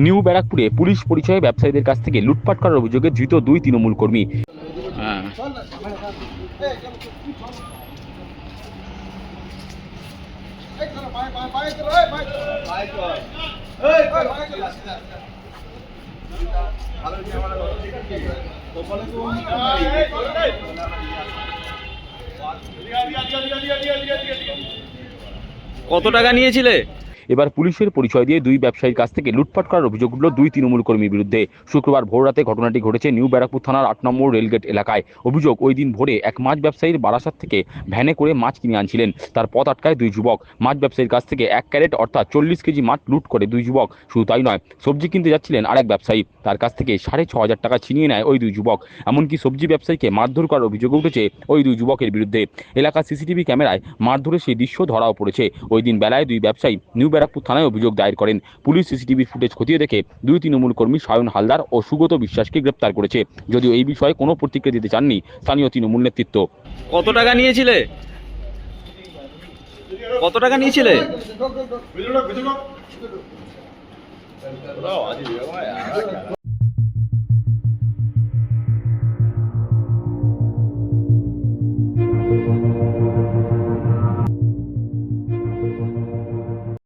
New ব্যারাকপুরে police পরিচয়ে ব্যবসায়ীদের কাছ থেকে লুটপাট করার অভিযোগে ধৃত দুই তৃণমূল কর্মী। হ্যাঁ। কত টাকা নিয়েছিলে? এবার পুলিশের পরিচয় দিয়ে দুই ব্যবসায়ীর কাছ থেকে লুটপাট করার অভিযোগ উঠল দুই তৃণমূল কর্মীর বিরুদ্ধে। শুক্রবার ভোররাতে ঘটনাটি ঘটেছে নিউ ব্যারাকপুর থানার আট নম্বর রেলগেট এলাকায়। অভিযোগ, ওই দিন ভোরে এক মাছ ব্যবসায়ীর বারাসাত থেকে ভ্যানে করে মাছ কিনে আনছিলেন। তার পথ আটকায় দুই যুবক। মাছ ব্যবসায়ীর কাছ থেকে এক ক্যারেট অর্থাৎ চল্লিশ কেজি মাছ লুট করে দুই যুবক। শুধু তাই নয়, সবজি কিনতে যাচ্ছিলেন আরেক ব্যবসায়ী। তার কাছ থেকে সাড়ে ছ হাজার টাকা ছিনিয়ে নেয় ওই দুই যুবক। এমনকি সবজি ব্যবসায়ীকে মারধর করার অভিযোগ উঠেছে ওই দুই যুবকের বিরুদ্ধে। এলাকার সিসিটিভি ক্যামেরায় মারধরে সেই দৃশ্য ধরাও পড়েছে। ওই দিন বেলায় দুই ব্যবসায়ী নিউ ব্যারাকপুর থানায় অভিযোগ দায়ের করেন। পুলিশ সিসিটিভি ফুটেজ খতিয়ে দেখে দুই তৃণমূল কর্মী সায়ন হালদার ও সুগত বিশ্বাসকে গ্রেপ্তার করেছে। যদিও এই বিষয়ে কোনো প্রতিক্রিয়া দিতে চাননি স্থানীয় তৃণমূল নেতৃত্ব। কত টাকা নিয়েছিলে? কত টাকা নিয়েছিলে?